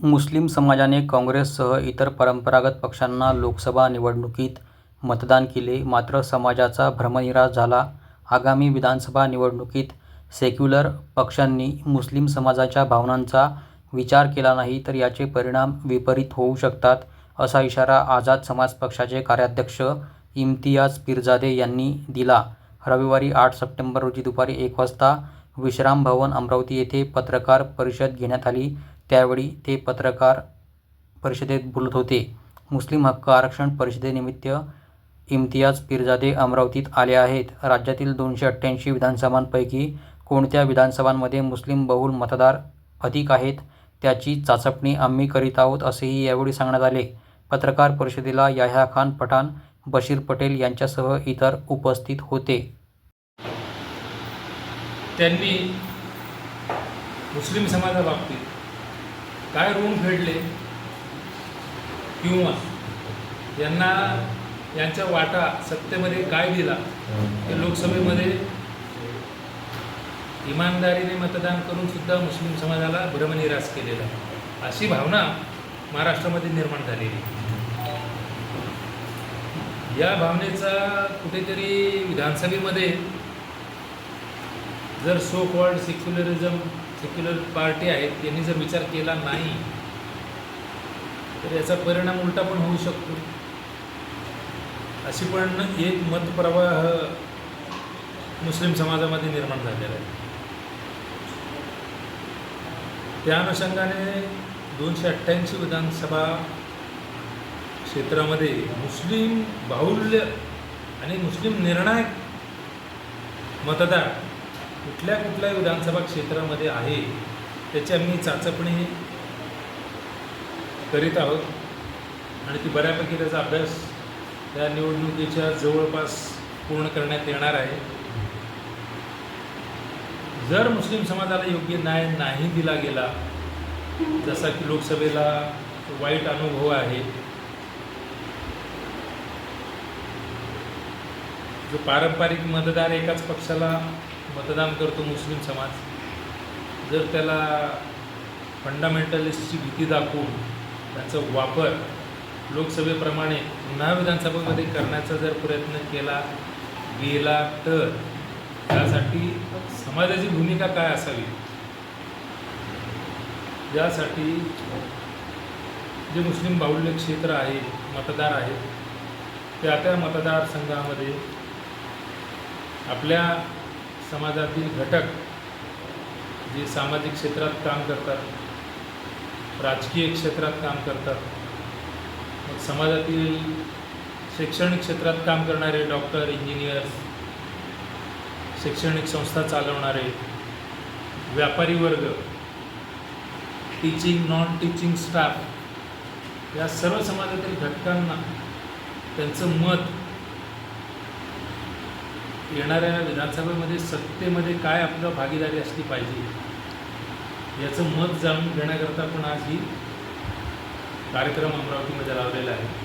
मुस्लिम समाजाने काँग्रेससह इतर परंपरागत पक्षांना लोकसभा निवडणुकीत मतदान केले मात्र समाजाचा भ्रमनिरास झाला. आगामी विधानसभा निवडणुकीत सेक्युलर पक्षांनी मुस्लिम समाजाच्या भावनांचा विचार केला नाही तर याचे परिणाम विपरीत होऊ शकतात, असा इशारा आझाद समाज पक्षाचे कार्याध्यक्ष इम्तियाज पिरजादे यांनी दिला. रविवारी आठ सप्टेंबर रोजी दुपारी एक वाजता विश्राम भवन अमरावती येथे पत्रकार परिषद घेण्यात आली त्यावेळी ते पत्रकार परिषदेत बोलत होते. मुस्लिम हक्क आरक्षण परिषदेनिमित्त इम्तियाज पिरजादे अमरावतीत आले आहेत. राज्यातील दोनशे अठ्ठ्याऐंशी विधानसभांपैकी कोणत्या विधानसभांमध्ये मुस्लिम बहुल मतदार अधिक आहेत, त्याची चाचपणी आम्ही करीत आहोत, असेही यावेळी सांगण्यात आले. पत्रकार परिषदेला याह्या खान पठाण, बशीर पटेल यांच्यासह इतर उपस्थित होते. त्यांनी मुस्लिम समाजाबाबतीत काय ऋण फेडले? किंवा यांना यांचा वाटा सत्तेमध्ये काय दिला? ते लोकसभेमध्ये इमानदारीने मतदान करून सुद्धा मुस्लिम समाजाला भ्रमनिरास केलेला अशी भावना महाराष्ट्रामध्ये निर्माण झालेली या भावनेचा कुठेतरी विधानसभेमध्ये जर so called secularism secular party आहेत यांनी जर विचार केला नाही तर याचा परिणाम उलटा पण होऊ शकतो. अशी पण एक मतप्रवाह मुस्लिम समाजामध्ये निर्माण झालेला आहे. त्या अनुषंगाने दोनशे अठ्ठ्याऐंशी विधानसभा क्षेत्रामध्ये मुस्लिम बाहुल्य आणि मुस्लिम निर्णायक मतदार कुठल्या कुठल्या विधानसभा क्षेत्रामध्ये आहे त्याची आम्ही चाचपणी करीत आहोत. आणि ती बऱ्यापैकी त्याचा अभ्यास या निवडणुकीच्या जवळपास पूर्ण करण्यात येणार आहे. जर मुस्लिम समाजाला योग्य न्याय नाही दिला गेला जसा की लोकसभेला वाईट अनुभव आहे जो पारंपरिक मतदार एकाच पक्षाला मतदान करतो मुस्लिम समाज. जर त्याला फंडामेंटलिस्टची भीती दाखवून त्याचा वापर लोकसभेप्रमाणे पुन्हा विधानसभेमध्ये करण्याचा जर प्रयत्न केला गेला तर त्यासाठी समाजाची भूमिका काय असावी? यासाठी जे मुस्लिम बाहुल्य क्षेत्र आहे मतदार आहेत त्या त्या मतदारसंघामध्ये आपल्या समाजातील घटक जे सामाजिक क्षेत्रात काम करतात राजकीय क्षेत्रात काम करतात मग समाजातील शैक्षणिक क्षेत्रात काम करणारे डॉक्टर इंजिनियर्स शैक्षणिक संस्था चालवणारे व्यापारी वर्ग टीचिंग नॉन टीचिंग स्टाफ या सर्व समाजातील घटकांना त्यांचं मत येणाऱ्या विधानसभेमध्ये सत्तेमध्ये काय आपलं भागीदारी असली पाहिजे? याचं मत जाणून घेण्याकरता पण आज ही कार्यक्रम अमरावतीमध्ये लावलेला आहे.